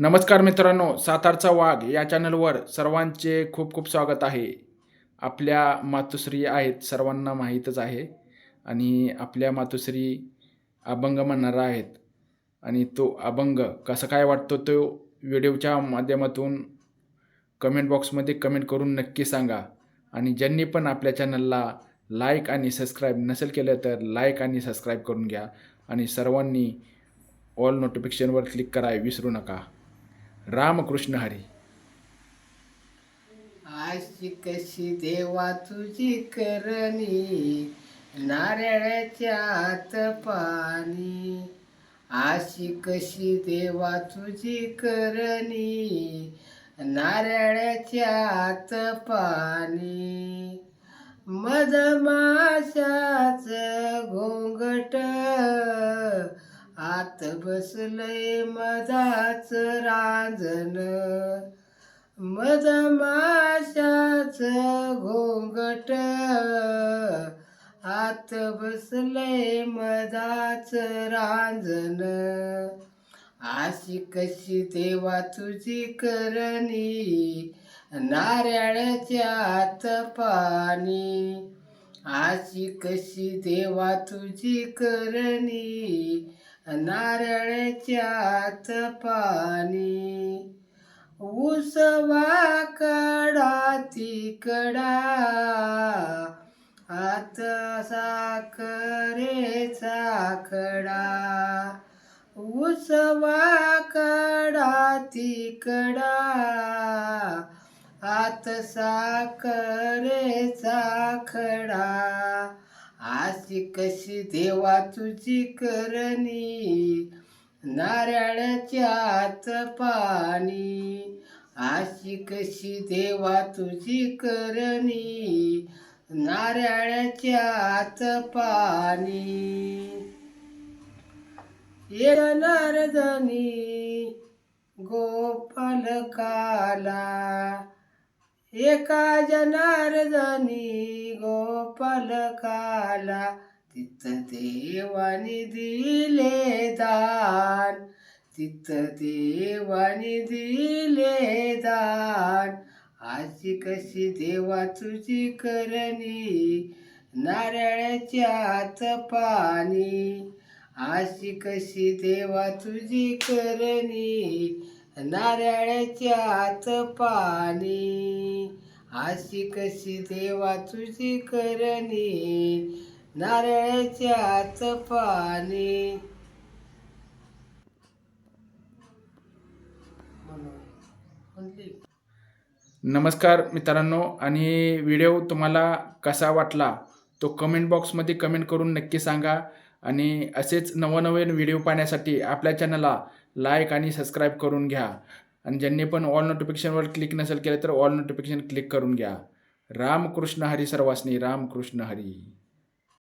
नमस्कार मित्रांनो सातारचा वाघ या चॅनलवर सर्वांचे खूप खूप स्वागत आहे. आपल्या मातोश्री आहेत सर्वांना माहीतच आहे. आणि आपल्या मातोश्री अभंग म्हणणारा आहेत. आणि तो अभंग कसं काय वाटतो तो व्हिडिओच्या माध्यमातून कमेंट बॉक्समध्ये कमेंट करून नक्की सांगा. आणि ज्यांनी पण आपल्या चॅनलला लाईक आणि सबस्क्राईब नसेल केलं तर लाईक आणि सबस्क्राईब करून घ्या. आणि सर्वांनी ऑल नोटिफिकेशनवर क्लिक कराय विसरू नका. रामकृष्ण हरी. आशी कशी देवा तुझी करणी नारळाच्या आत पाणी. आशी कशी देवा तुझी करणी नारळाच्या आत पाणी. मधमाशाच घोंगट आत बसलय मधाच रांजण. मधमाशाच घोंगट. आत बसलय मधाच रांजण. आशी कशी देवा तुझी करणी. नारळाच्या आत पाणी. आशी कशी देवा तुझी करणी. नारळाच्या पाणी उसवा कडा तिकडा. आत साखरेचा कडा उसवा कडा तिकडा. आत साखरेचा खडा. अशी कशी देवा तुझी करणी नारळाच्या आत पाणी. अशी कशी देवा तुझी करणी नारळाच्या आत पाणी. येणारदनी गोपाल काला एका जनार्दनी पलकाला तिथं देवानी दिले दान. तिथं देवानी दिले दान. आजी कशी देवा तुझी करणी नारळाच्या आत पाणी. आशी कशी देवा तुझी करणी नारळाच्या आत पाणी. आशी कशी देवा तुझी करणी? नारळाच्या पाणी नमस्कार मित्रांनो आणि व्हिडिओ तुम्हाला कसा वाटला तो कमेंट बॉक्समध्ये कमेंट करून नक्की सांगा. आणि असेच नवनवीन व्हिडिओ पाहण्यासाठी आपल्या चॅनलला लाईक आणि सबस्क्राईब करून घ्या. आणि ज्यांनी पण ऑल नोटिफिकेशनवर क्लिक नसेल केलं तर ऑल नोटिफिकेशन क्लिक करून घ्या. रामकृष्ण हरी सर्वासनी रामकृष्ण हरी.